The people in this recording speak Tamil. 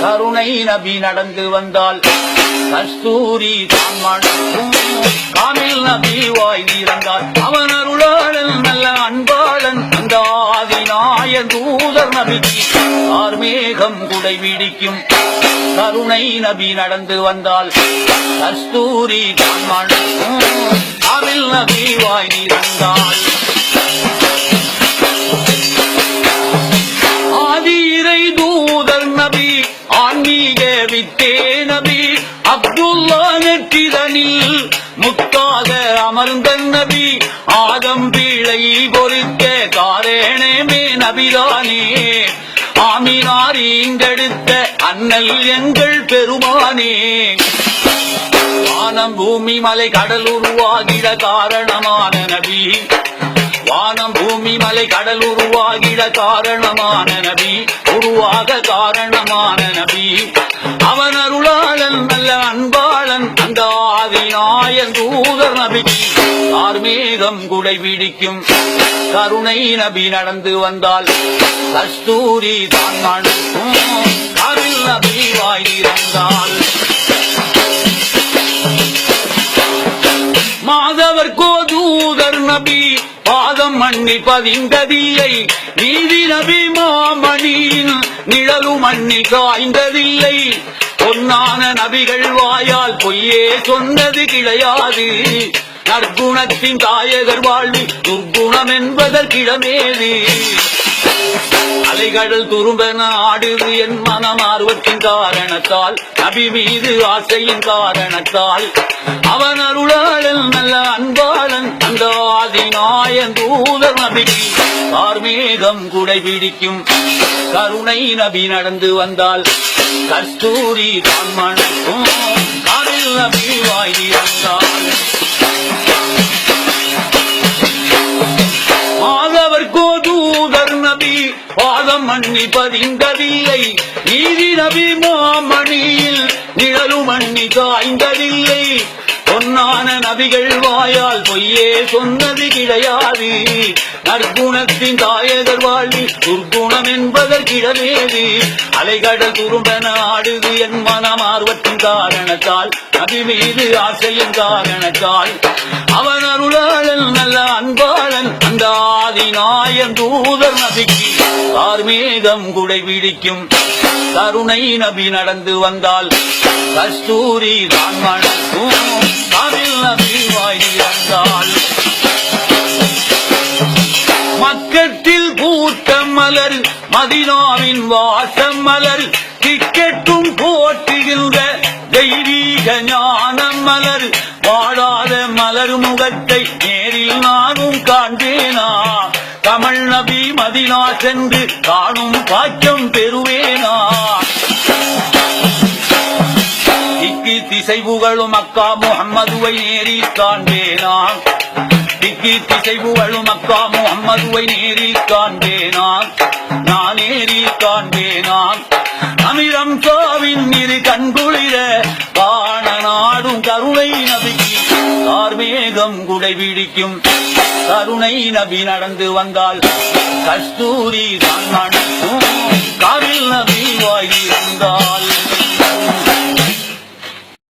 கருணை நபி நடந்து வந்தால் கஸ்தூரி தான் மணக்கும் காமில் நபி வாய் நீரந்தால் அவன் அருளாளன் நல்ல அன்பாளன் அந்த ஆதிநாய தூதர் நபிக்கு ஆர்மேகம் குடை பிடிக்கும். கருணை நபி நடந்து வந்தால் கஸ்தூரி தான் மணக்கும் காமில் நபி வாய் நீரந்தால் விட்டே நபி அப்துல்லா நெற்றிதனில் முத்தாக அமர்ந்த நபி. ஆதம் பீழை பொறுக்க காரேணமே நபிதானே ஆமினார் ஈண்டெடுத்த அண்ணல் எங்கள் பெருமானே. வானம் பூமி மலை கடல் உருவாகிட காரணமான நபி. வானம் பூமி மலை கடல் உருவாகிட காரணமான நபி உருவாக காரணமான நபி. அவன் அருளாளன் நல்ல அன்பாளன் அந்த ஆதிநாயன் தூதர் நபிக்கு ஆர்மேகம் குடை பிடிக்கும்? கருணை நபி நடந்து வந்தால் கஸ்தூரி தான் மணக்கும் அருள் நபி வாய் இறந்தால் பாதம் பதிந்ததில்லை நீதி நபி மாமணியின் நிழலு மண்ணி காய்ந்ததில்லை. பொன்னான நபிகள் வாயால் பொய்யே சொன்னது கிடையாது. நற்குணத்தின் தாயகர் வாழ்வில் துர்குணம் என்பதற்கிடமேது. அலைகடல் துரும்பென ஆடுது என் மனம் ஆர்வத்தின் காரணத்தால் நபி மீது ஆசையின் காரணத்தால் அவன் அருளாளன் நல்ல அன்பாளன் அந்த ஆதிநாயன் தூதர் நபிக்கு கார்மேகம் குடை பிடிக்கும் கருணை நபி நடந்து வந்தால் கஸ்தூரி தான் மணக்கும் காரில் நபி வாய் வந்தால் மண்ணி பதிந்ததில்லை நீதி நபி மாமணியில் நிழலு மண்ணி காய்ந்ததில்லை. பொன்னான நபிகள் வாயால் பொய்யே சொன்னது கிடையாது. நற்குணத்தின் தாயகர் வாழ்வில் துர்குணம் என்பதற்கிடமேது அலைகடல் துரும்பென ஆடுது என் மனம் ஆர்வத்தின் காரணத்தால் நபி மீது ஆசையின் காரணத்தால். அவன் அருளா ஆதிநாயன் தூதர் நபிக்கு தார்மேகம் குடை பிடிக்கும் கருணை நபி நடந்து வந்தால் கஸ்தூரி தான் மணக்கும் தமிழ் நபி வாய் வந்தால் மக்கத்தில் கூட்டம் மலர் மதினாவின் வாசம் மலர் டிக்கெட்டும் போட்டுகின்ற தெய்வீக ஞானம் மலர். வாழாத மலர் முகத்தை கமல் நபி மதினா சென்று காணும் பாக்கியம் பெறுவேனா? திக்கு திசை புகழும் அக்கா முகம்மதுவை நேரில் காண்பேனா? திக்கு திசை புகழும் அக்கா முகம்மதுவை நேரில் காண்பேனா? நான் நேரில் காண்பேனா? அமிரம் கோவின் இரு கண்குளிர காண நாடும் கருணை நபிக்கு கார்மேகம் குடை பிடிக்கும். கருணை நபி நடந்து வந்தால் கஸ்தூரி தான்